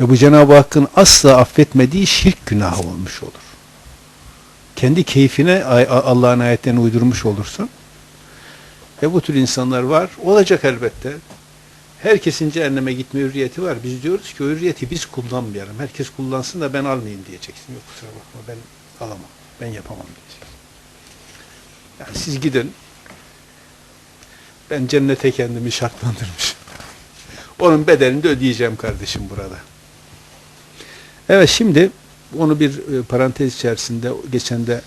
Ve bu Cenab-ı Hakk'ın asla affetmediği şirk günahı olmuş olur. Kendi keyfine Allah'ın ayetlerini uydurmuş olursun. Ve bu tür insanlar var. Olacak elbette. Herkesin cehenneme gitme hürriyeti var. Biz diyoruz ki hürriyeti biz kullanmayalım. Herkes kullansın da ben almayayım diyeceksin. Yok kusura bakma ben alamam. Ben yapamam diyeceksin. Yani siz gidin. Ben cennete kendimi şartlandırmışım. Onun bedelini de ödeyeceğim kardeşim burada. Evet şimdi onu bir e, parantez içerisinde geçen de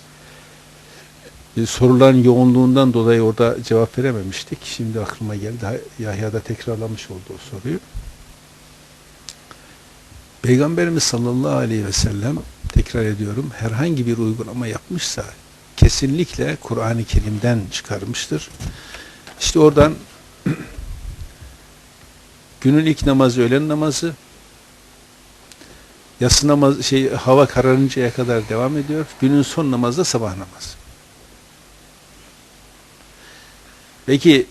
e, soruların yoğunluğundan dolayı orada cevap verememiştik. Şimdi aklıma geldi. Yahya da tekrarlamış oldu o soruyu. Peygamberimiz sallallahu aleyhi ve sellem tekrar ediyorum herhangi bir uygulama yapmışsa kesinlikle Kur'an-ı Kerim'den çıkarmıştır. İşte oradan günün ilk namazı öğlen namazı yatsı namazı şey hava kararıncaya kadar devam ediyor. Günün son namazı da sabah namazı. Peki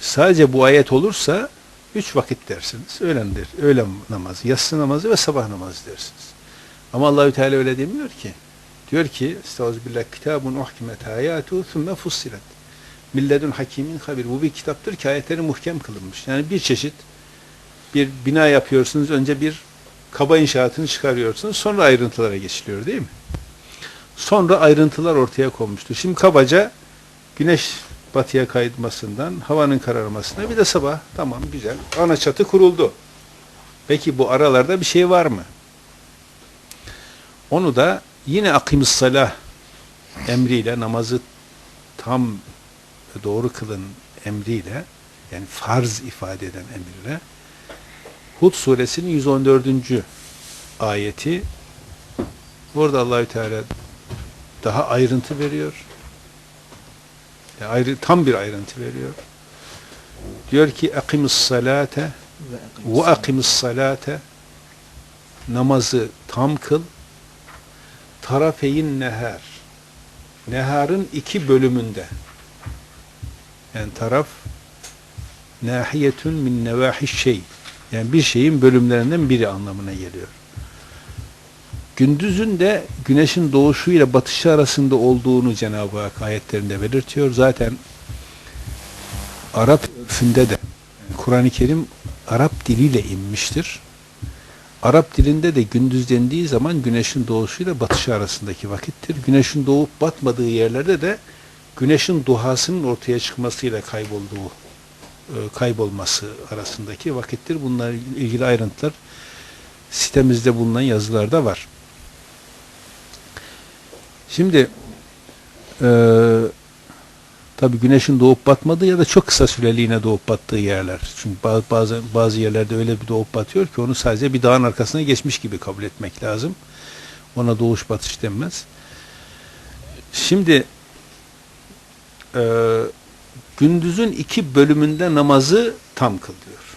sadece bu ayet olursa üç vakit dersiniz. Öğlendir, öğlen namazı, yatsı namazı ve sabah namazı dersiniz. Ama Allahü Teala öyle demiyor ki. Diyor ki Estağfirullah kitabun uhkimet ayatu thumme fussilet. Milledun hakimin habir. Bu bir kitaptır ki ayetleri muhkem kılınmış. Yani bir çeşit bir bina yapıyorsunuz. Önce bir kaba inşaatını çıkarıyorsunuz. Sonra ayrıntılara geçiliyor değil mi? Sonra ayrıntılar ortaya konmuştur. Şimdi kabaca güneş batıya kaymasından, havanın kararmasına bir de sabah tamam güzel. Ana çatı kuruldu. Peki bu aralarda bir şey var mı? Onu da yine akimus salah emriyle namazı tam doğru kılın emriyle yani farz ifade eden emirle Hud suresinin 114. ayeti burada Allahü Teala daha ayrıntı veriyor. Yani ayrı, tam bir ayrıntı veriyor. Diyor ki akimus salate ve akimus salate namazı tam kıl tarafeyin neher neharın iki bölümünde yani taraf nahiyetun min nevahiş şey yani bir şeyin bölümlerinden biri anlamına geliyor. Gündüzün de güneşin doğuşuyla batışı arasında olduğunu Cenab-ı Hak ayetlerinde belirtiyor. Zaten Arap örfünde de Kur'an-ı Kerim Arap diliyle inmiştir. Arap dilinde de gündüz dendiği zaman güneşin doğuşuyla batışı arasındaki vakittir. Güneşin doğup batmadığı yerlerde de güneşin duhasının ortaya çıkmasıyla kaybolduğu kaybolması arasındaki vakittir. Bunlarla ilgili ayrıntılar sitemizde bulunan yazılarda var. Şimdi e, tabi güneşin doğup batmadığı ya da çok kısa süreliğine doğup battığı yerler. Çünkü bazı, bazı, yerlerde öyle bir doğup batıyor ki onu sadece bir dağın arkasına geçmiş gibi kabul etmek lazım. Ona doğuş batış denmez. Şimdi e, gündüzün iki bölümünde namazı tam kıl diyor.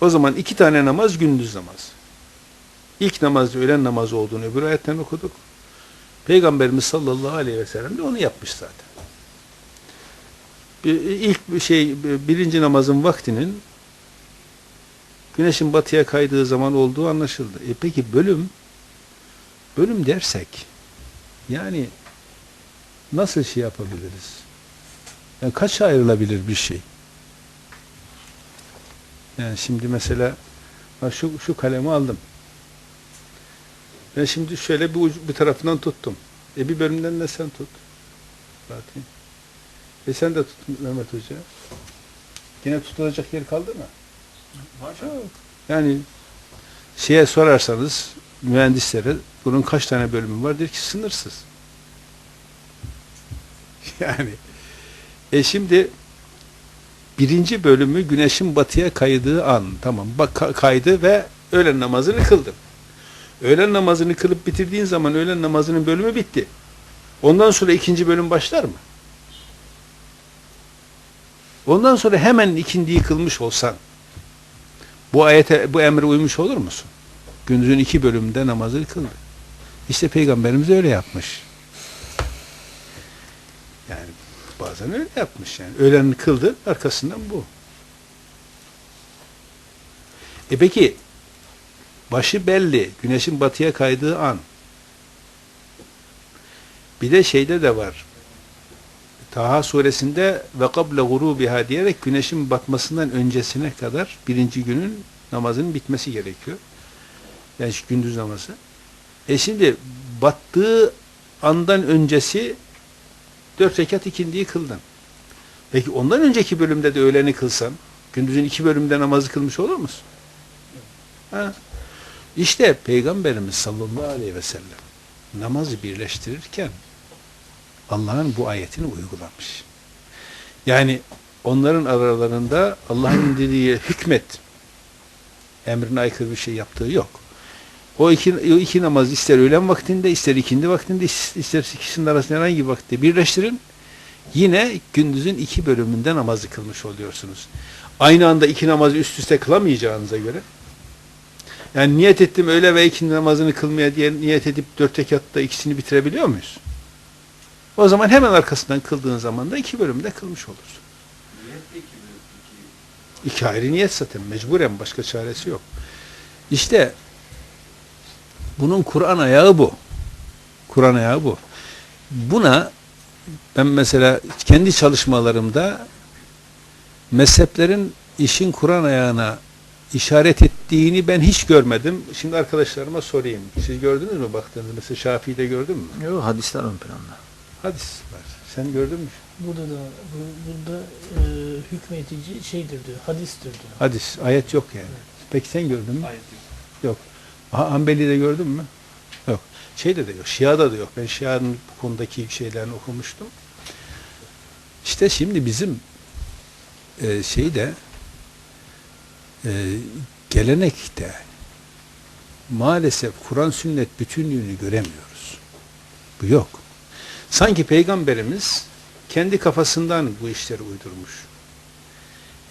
O zaman iki tane namaz gündüz namazı. İlk namazda öğlen namazı olduğunu öbür ayetten okuduk. Peygamberimiz sallallahu aleyhi ve sellem de onu yapmış zaten. Bir, ilk şey birinci namazın vaktinin güneşin batıya kaydığı zaman olduğu anlaşıldı. E peki bölüm bölüm dersek yani nasıl şey yapabiliriz? Yani kaça ayrılabilir bir şey? Yani şimdi mesela şu, şu kalemi aldım. Ben şimdi şöyle bir, ucu, bir tarafından tuttum. E bir bölümden de sen tut. Fatih. E sen de tut Mehmet Hoca. Yine tutulacak yer kaldı mı? Çok. Yani şeye sorarsanız mühendislere bunun kaç tane bölümü var der ki sınırsız. Yani e şimdi birinci bölümü güneşin batıya kaydığı an tamam bak kaydı ve öğlen namazını kıldım. Öğlen namazını kılıp bitirdiğin zaman öğlen namazının bölümü bitti. Ondan sonra ikinci bölüm başlar mı? Ondan sonra hemen ikindiyi kılmış olsan bu ayete, bu emre uymuş olur musun? Gündüzün iki bölümünde namazı kıldı. İşte Peygamberimiz öyle yapmış. Yani bazen öyle yapmış yani. Öğlen kıldı, arkasından bu. E peki Başı belli. Güneşin batıya kaydığı an. Bir de şeyde de var. Taha suresinde ve kable gurubiha diyerek güneşin batmasından öncesine kadar birinci günün namazının bitmesi gerekiyor. Yani gündüz namazı. E şimdi battığı andan öncesi dört rekat ikindiyi kıldın. Peki ondan önceki bölümde de öğleni kılsan, gündüzün iki bölümde namazı kılmış olur musun? Ha? İşte Peygamberimiz sallallahu aleyhi ve sellem namazı birleştirirken Allah'ın bu ayetini uygulamış. Yani onların aralarında Allah'ın indirdiği hükmet emrine aykırı bir şey yaptığı yok. O iki, o iki namaz ister öğlen vaktinde, ister ikindi vaktinde, ister ikisinin arasında herhangi bir vakitte birleştirin. Yine gündüzün iki bölümünde namazı kılmış oluyorsunuz. Aynı anda iki namazı üst üste kılamayacağınıza göre yani niyet ettim öğle ve ikindi namazını kılmaya diye niyet edip dört rekatta ikisini bitirebiliyor muyuz? O zaman hemen arkasından kıldığın zaman da iki bölümde kılmış olursun. İki ayrı niyet zaten mecburen başka çaresi yok. İşte bunun Kur'an ayağı bu. Kur'an ayağı bu. Buna ben mesela kendi çalışmalarımda mezheplerin işin Kur'an ayağına işaret ettiğini ben hiç görmedim. Şimdi arkadaşlarıma sorayım. Siz gördünüz mü baktığınızda? Mesela Şafii'de gördün mü? Yok hadisler ön planda. Hadis var. Sen gördün mü? Burada da bu, burada e, hükmetici şeydir diyor, hadistir diyor. Hadis. Ayet yok yani. Peki sen gördün mü? Ayet yok. Yok. Ha, Hanbeli'de gördün mü? Yok. Şeyde de yok. Şia'da da yok. Ben Şia'nın bu konudaki şeylerini okumuştum. İşte şimdi bizim e, şeyde e, gelenekte maalesef Kur'an sünnet bütünlüğünü göremiyoruz. Bu yok. Sanki Peygamberimiz kendi kafasından bu işleri uydurmuş.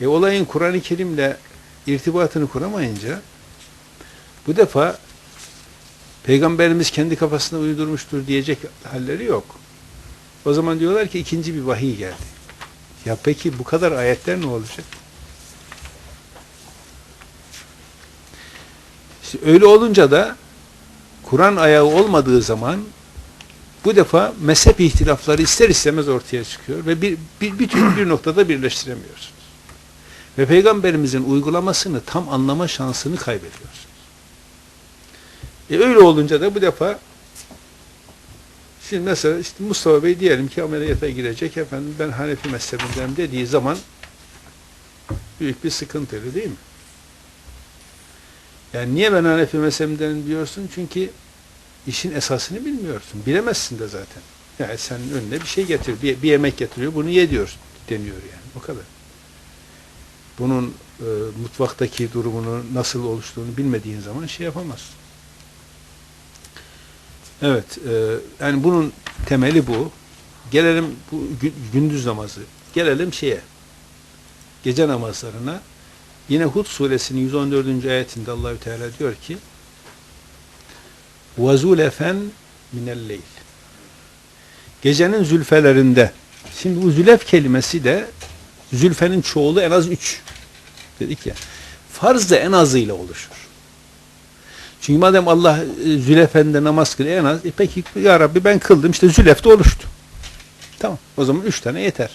E olayın Kur'an-ı Kerim'le irtibatını kuramayınca bu defa Peygamberimiz kendi kafasına uydurmuştur diyecek halleri yok. O zaman diyorlar ki ikinci bir vahiy geldi. Ya peki bu kadar ayetler ne olacak? İşte öyle olunca da Kur'an ayağı olmadığı zaman bu defa mezhep ihtilafları ister istemez ortaya çıkıyor ve bir, bir, bir türlü bir noktada birleştiremiyorsunuz. Ve Peygamberimizin uygulamasını tam anlama şansını kaybediyorsunuz. E öyle olunca da bu defa şimdi mesela işte Mustafa Bey diyelim ki ameliyata girecek efendim ben Hanefi mezhebindenim dediği zaman büyük bir sıkıntı öyle değil mi? Yani niye ben Hanefi mezhebindenim diyorsun? Çünkü işin esasını bilmiyorsun. Bilemezsin de zaten. Yani sen önüne bir şey getir, bir, bir yemek getiriyor, bunu ye diyor, deniyor yani. O kadar. Bunun e, mutfaktaki durumunu nasıl oluştuğunu bilmediğin zaman şey yapamazsın. Evet, e, yani bunun temeli bu. Gelelim bu gü- gündüz namazı. Gelelim şeye. Gece namazlarına. Yine Hud suresinin 114. ayetinde Allahü Teala diyor ki: وَزُلَفًا مِنَ اللَّيْلِ Gecenin zülfelerinde. Şimdi bu zülef kelimesi de zülfenin çoğulu en az üç. Dedik ya. Farz da en azıyla oluşur. Çünkü madem Allah e, zülefende namaz kılıyor en az, e peki ya Rabbi ben kıldım işte zülefte oluştu. Tamam. O zaman üç tane yeter.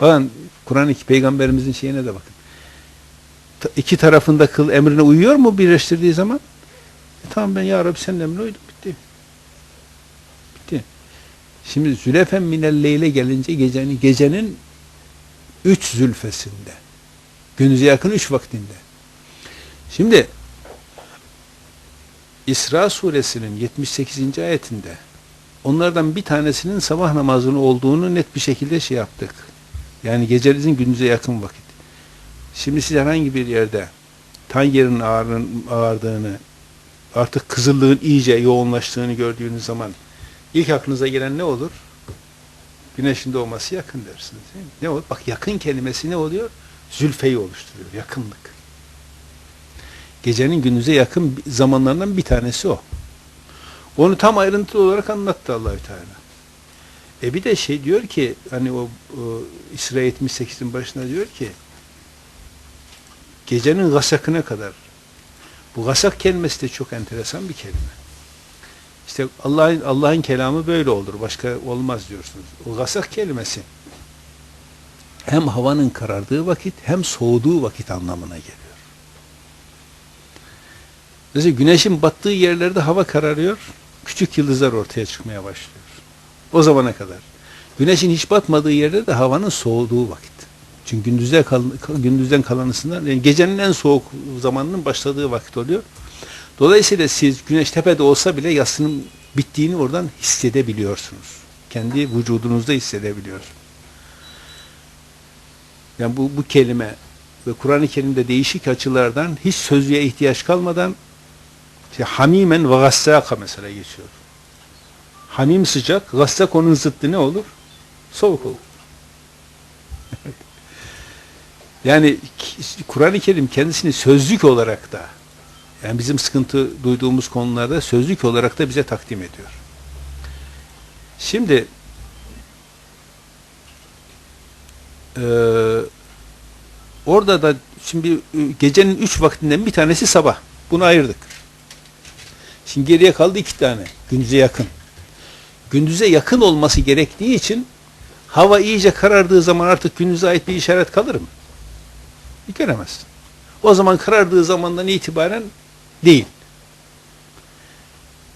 Bakın Kur'an-ı Peygamberimizin şeyine de bakın. İki tarafında kıl emrine uyuyor mu birleştirdiği zaman? E tamam ben ya Rabbi senin emrine uydum. Bitti. Bitti. Şimdi zülefen minelleyle gelince gecenin, gecenin üç zülfesinde. Gündüze yakın üç vaktinde. Şimdi İsra suresinin 78. ayetinde onlardan bir tanesinin sabah namazının olduğunu net bir şekilde şey yaptık. Yani gecenizin gündüze yakın vakit. Şimdi siz herhangi bir yerde tan yerin ağardığını artık kızıllığın iyice yoğunlaştığını gördüğünüz zaman ilk aklınıza gelen ne olur? Güneşin doğması yakın dersiniz. Değil mi? Ne olur? Bak yakın kelimesi ne oluyor? Zülfeyi oluşturuyor. Yakınlık. Gecenin gündüze yakın zamanlarından bir tanesi o. Onu tam ayrıntılı olarak anlattı Allahü Teala. E bir de şey diyor ki hani o, o İsra 78'in başında diyor ki gecenin gasakına kadar Bu gasak kelimesi de çok enteresan bir kelime. İşte Allah'ın Allah'ın kelamı böyle olur. Başka olmaz diyorsunuz. O gasak kelimesi hem havanın karardığı vakit hem soğuduğu vakit anlamına geliyor. Mesela güneşin battığı yerlerde hava kararıyor, küçük yıldızlar ortaya çıkmaya başlıyor. O zamana kadar. Güneşin hiç batmadığı yerde de havanın soğuduğu vakit. Çünkü gündüzden, kal, gündüzden kalanısından, yani gecenin en soğuk zamanının başladığı vakit oluyor. Dolayısıyla siz güneş tepede olsa bile yasının bittiğini oradan hissedebiliyorsunuz. Kendi vücudunuzda hissedebiliyorsunuz. Yani bu, bu kelime ve Kur'an-ı Kerim'de değişik açılardan hiç sözlüğe ihtiyaç kalmadan işte hamimen ve gassaka mesela geçiyor. Hamim sıcak, gassak onun zıttı ne olur? Soğuk olur. yani Kur'an-ı Kerim kendisini sözlük olarak da yani bizim sıkıntı duyduğumuz konularda sözlük olarak da bize takdim ediyor. Şimdi eee orada da şimdi e, gecenin üç vaktinden bir tanesi sabah. Bunu ayırdık. Şimdi geriye kaldı iki tane. Gündüze yakın. Gündüze yakın olması gerektiği için hava iyice karardığı zaman artık gündüze ait bir işaret kalır mı? Göremezsin. O zaman karardığı zamandan itibaren değil.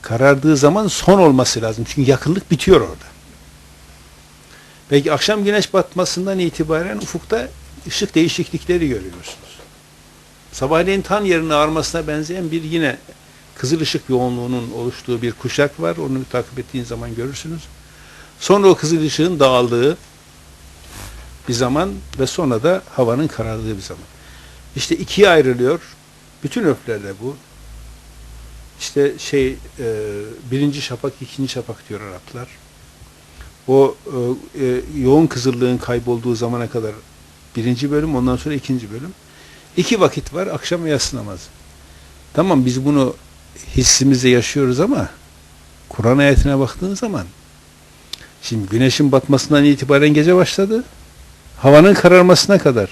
Karardığı zaman son olması lazım. Çünkü yakınlık bitiyor orada. Peki akşam güneş batmasından itibaren ufukta ışık değişiklikleri görüyorsunuz. Sabahleyin tan yerine ağarmasına benzeyen bir yine kızıl ışık yoğunluğunun oluştuğu bir kuşak var. Onu takip ettiğin zaman görürsünüz. Sonra o kızıl ışığın dağıldığı bir zaman ve sonra da havanın karardığı bir zaman. İşte ikiye ayrılıyor. Bütün öflerde bu. İşte şey e, birinci şafak, ikinci şafak diyor Araplar. O e, e, yoğun kızıllığın kaybolduğu zamana kadar birinci bölüm, ondan sonra ikinci bölüm. İki vakit var, akşam ve yatsı namazı. Tamam biz bunu hissimizde yaşıyoruz ama Kur'an ayetine baktığın zaman şimdi güneşin batmasından itibaren gece başladı. Havanın kararmasına kadar.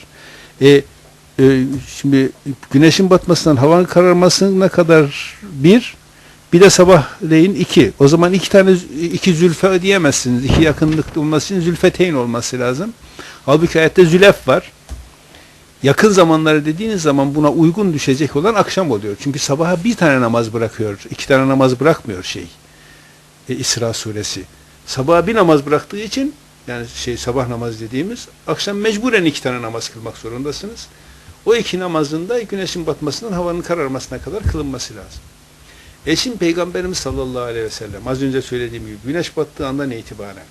E, e, şimdi güneşin batmasından havanın kararmasına kadar bir, bir de sabahleyin iki. O zaman iki tane iki zülfe ödeyemezsiniz. İki yakınlık olması için zülfeteyn olması lazım. Halbuki ayette zülef var. Yakın zamanları dediğiniz zaman buna uygun düşecek olan akşam oluyor. Çünkü sabaha bir tane namaz bırakıyor. iki tane namaz bırakmıyor şey. E, İsra suresi. Sabaha bir namaz bıraktığı için yani şey sabah namaz dediğimiz akşam mecburen iki tane namaz kılmak zorundasınız. O iki namazın da güneşin batmasından havanın kararmasına kadar kılınması lazım. E şimdi Peygamberimiz sallallahu aleyhi ve sellem az önce söylediğim gibi güneş battığı andan itibaren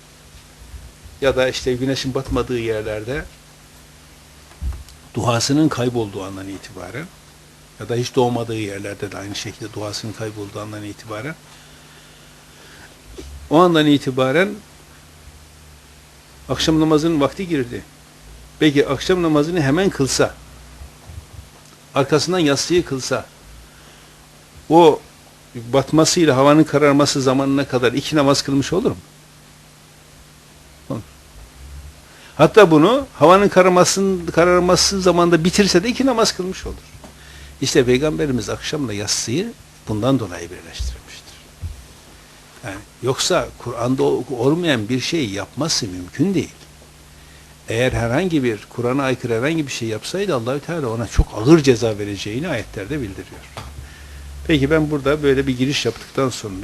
ya da işte güneşin batmadığı yerlerde duhasının kaybolduğu andan itibaren ya da hiç doğmadığı yerlerde de aynı şekilde duhasının kaybolduğu andan itibaren o andan itibaren akşam namazının vakti girdi. Peki akşam namazını hemen kılsa arkasından yatsıyı kılsa o batmasıyla havanın kararması zamanına kadar iki namaz kılmış olur mu? Olur. Hatta bunu havanın kararmasının kararması zamanında bitirse de iki namaz kılmış olur. İşte Peygamberimiz akşamla yatsıyı bundan dolayı birleştirmiştir. Yani yoksa Kur'an'da olmayan bir şey yapması mümkün değil. Eğer herhangi bir Kur'an'a aykırı herhangi bir şey yapsaydı Allahü Teala ona çok ağır ceza vereceğini ayetlerde bildiriyor. Peki ben burada böyle bir giriş yaptıktan sonra